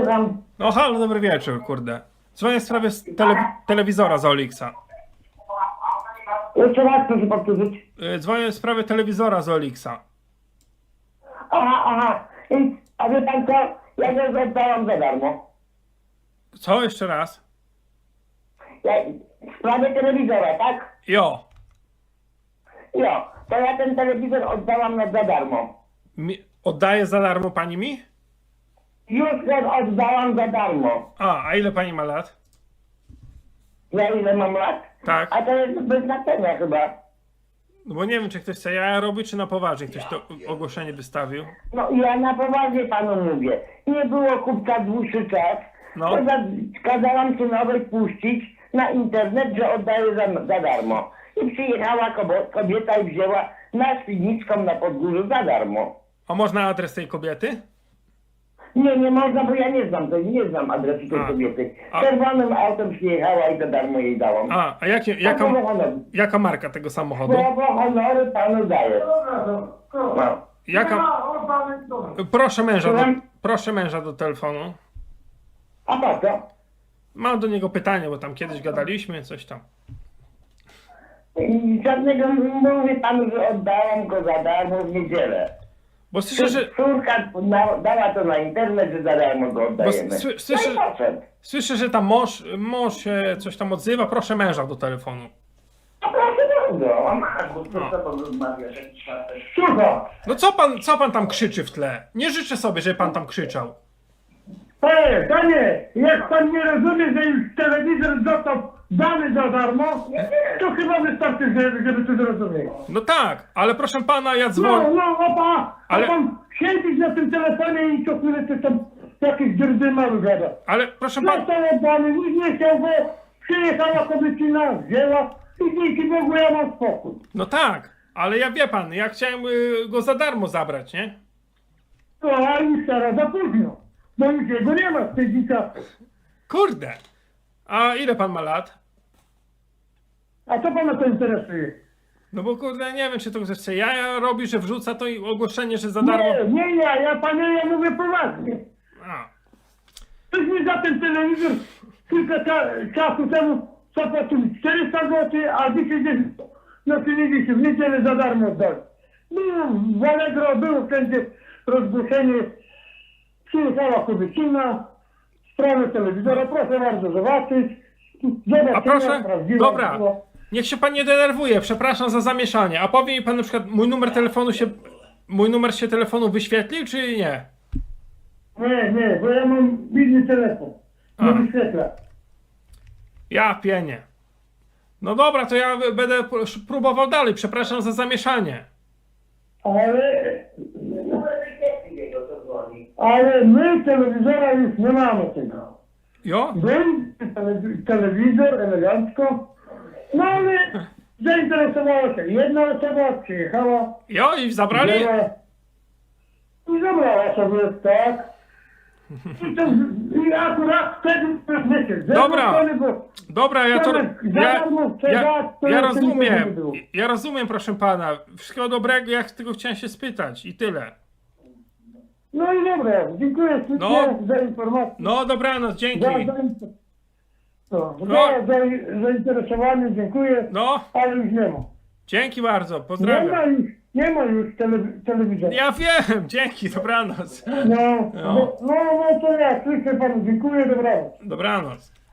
słucham. No halo, dobry wieczór, kurde. Dzwonię w sprawie z tele, telewizora z Olixa. Jeszcze raz proszę powtórzyć. Y, Dzwonię w sprawie telewizora z Olixa. Aha, aha. I, a wie pan co? Ja go oddałam za darmo. Co jeszcze raz? Ja, w sprawie telewizora, tak? Jo. Jo, to ja ten telewizor oddałam na za darmo. Mi, oddaje za darmo pani mi? Już go oddałam za darmo. A, a ile pani ma lat? Ja ile mam lat? Tak. A to jest bez znaczenia chyba. No bo nie wiem, czy ktoś chce jaja robić, czy na poważnie ktoś to ogłoszenie wystawił. No ja na poważnie panu mówię. Nie było kupca dłuższy czas. No. To za, kazałam synowej puścić na internet, że oddaję za, za darmo. I przyjechała kobo- kobieta i wzięła na Świdnicką na Podgórzu za darmo. A można adres tej kobiety? Nie, nie można, bo ja nie znam tej, nie znam adresu tej A. kobiety. A. Czerwonym autem przyjechała i za darmo jej dałam. A, a jakie, jaka, honoru. jaka marka tego samochodu? Słowo honoru panu daję. No. Jaka... Proszę męża, do, Słucham? proszę męża do telefonu. A po co? Mam do niego pytanie, bo tam kiedyś gadaliśmy, coś tam. I Żadnego, mówię panu, że oddałam go za darmo w niedzielę. Bo słyszę, że, Córka dała to na internet, że za darmo go oddajemy. Sły- słyszę- No i poszedł. słyszę, że tam mąż, mąż się coś tam odzywa. Proszę męża do telefonu. No proszę bardzo, a masz, bo co No. z tobą rozmawiasz jakiś facet. Słuchaj, No co pan, co pan tam krzyczy w tle? Nie życzę sobie, żeby pan tam krzyczał. Panie, panie, jak pan nie rozumie, że już telewizor został dany za darmo, to chyba wystarczy, żeby, żeby to zrozumieć. No tak, ale proszę pana, ja No, dzwonię. no, opa, Ale- a pan siedzieć na tym telefonie i co chwilę coś tam jakieś dyrdymały gada. Ale proszę pan, Został oddany, nikt nie chciał go, przyjechała kobiecina, wzięła i dzięki Bogu ja mam spokój. no tak, ale ja wie pan, ja chciałem y, go za darmo zabrać, nie? No, a już teraz za późno, już jego nie ma dzika. Kurde. A ile pan ma lat? A co pana to interesuje? No bo kurde, nie wiem, czy to chce jaja robi, że wrzuca to i ogłoszenie, że za darmo. Nie, nie, ja, ja panie, ja mówię poważnie. A, Ktoś mi za ten telewizor kilka cza, czasu temu zapłacił 400 zł, a dzisiaj gdzieś na telewizji w niedzielę za darmo oddał. Było w Allegro, było wszędzie rozgłoszenie. Przyjechała kobiecina, stronę telewizora, proszę bardzo zobaczyć. Zobaczyła, a proszę, prawdziwa dobra, była. niech się pan nie denerwuje, przepraszam za zamieszanie. A powie mi pan na przykład, mój numer telefonu się, mój numer się telefonu wyświetlił, czy nie? Nie, nie, bo ja mam inny telefon. Nie wyświetla. Ja pienię. No dobra, to ja będę pr- próbował dalej, przepraszam za zamieszanie. Ale, ale my telewizora już nie mamy tego. Jo? Był telewi- telewizor elegancko, no ale zainteresowała się jedna osoba, przyjechała, Jo i zabrali? wzięła i zabrała sobie, tak. I, to, I akurat wtedy, wiecie, Dobra. bo Dobra, ja to. Ja, ja, ja rozumiem. Ja rozumiem, proszę pana. Wszystkiego dobrego, jak tylko chciałem się spytać i tyle. No i dobra, dziękuję ślicznie No. za informację. No dobranoc, dzięki. Za, za, no, No. za, za zainteresowanie, dziękuję, No, ale już nie ma. dzięki bardzo, Nie ma pozdrawiam. już, nie ma już tele, telewizora. Ja wiem, dzięki, dobranoc. No, No. no, no, no to ja słyszę panu, dziękuję, dobranoc. Dobranoc.